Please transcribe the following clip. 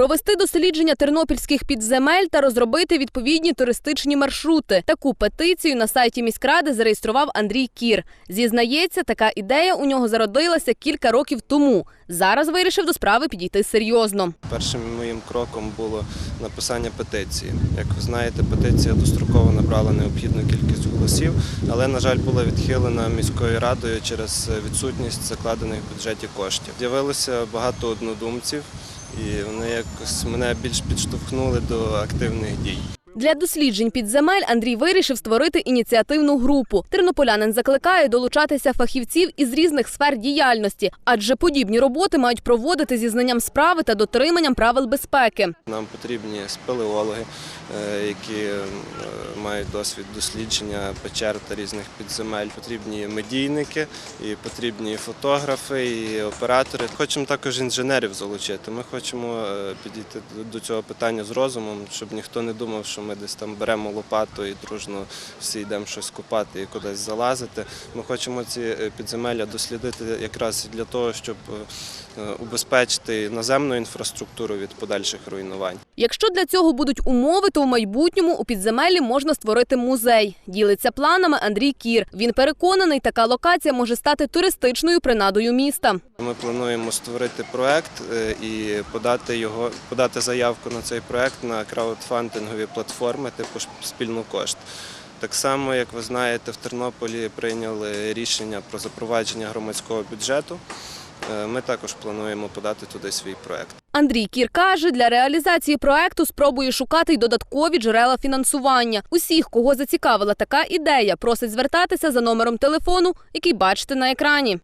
провести дослідження тернопільських підземель та розробити відповідні туристичні маршрути. Таку петицію на сайті міськради зареєстрував Андрій Кір. Зізнається, така ідея у нього зародилася кілька років тому. Зараз вирішив до справи підійти серйозно. Першим моїм кроком було написання петиції. Як ви знаєте, петиція достроково набрала необхідну кількість голосів, але, на жаль, була відхилена міською радою через відсутність закладених в бюджеті коштів. З'явилося багато однодумців, і вони якось мене більш підштовхнули до активних дій. Для досліджень підземель Андрій вирішив створити ініціативну групу. Тернополянин закликає долучатися фахівців із різних сфер діяльності, адже подібні роботи мають проводити зі знанням справи та дотриманням правил безпеки. Нам потрібні спелеологи, е, які е, мають досвід дослідження печер та різних підземель. Потрібні медійники, і потрібні фотографи, і оператори. Хочемо також інженерів залучити. Ми хочемо е, підійти до- цього питання з розумом, щоб ніхто не думав, що ми десь там беремо лопату і дружно всі йдемо щось купати і кудись залазити. Ми хочемо ці е, підземелля дослідити якраз для того, щоб е, убезпечити наземну інфраструктуру від подальших руйнувань. Якщо для цього будуть умови, то у майбутньому у підземеллі можна створити музей. Ділиться планами Андрій Кір. Він переконаний, така локація може стати туристичною принадою міста. Ми плануємо створити проект е, і подати його, подати заявку на цей проект на краудфандингові платформи типу спільну кошт. Так само, як ви знаєте, в Тернополі прийняли рішення про запровадження громадського бюджету. Е, Ми також плануємо подати туди свій проект. Андрій Кір каже, для реалізації проекту спробує шукати й додаткові джерела фінансування. Усіх, кого зацікавила така ідея, просить звертатися за номером телефону, який бачите на екрані.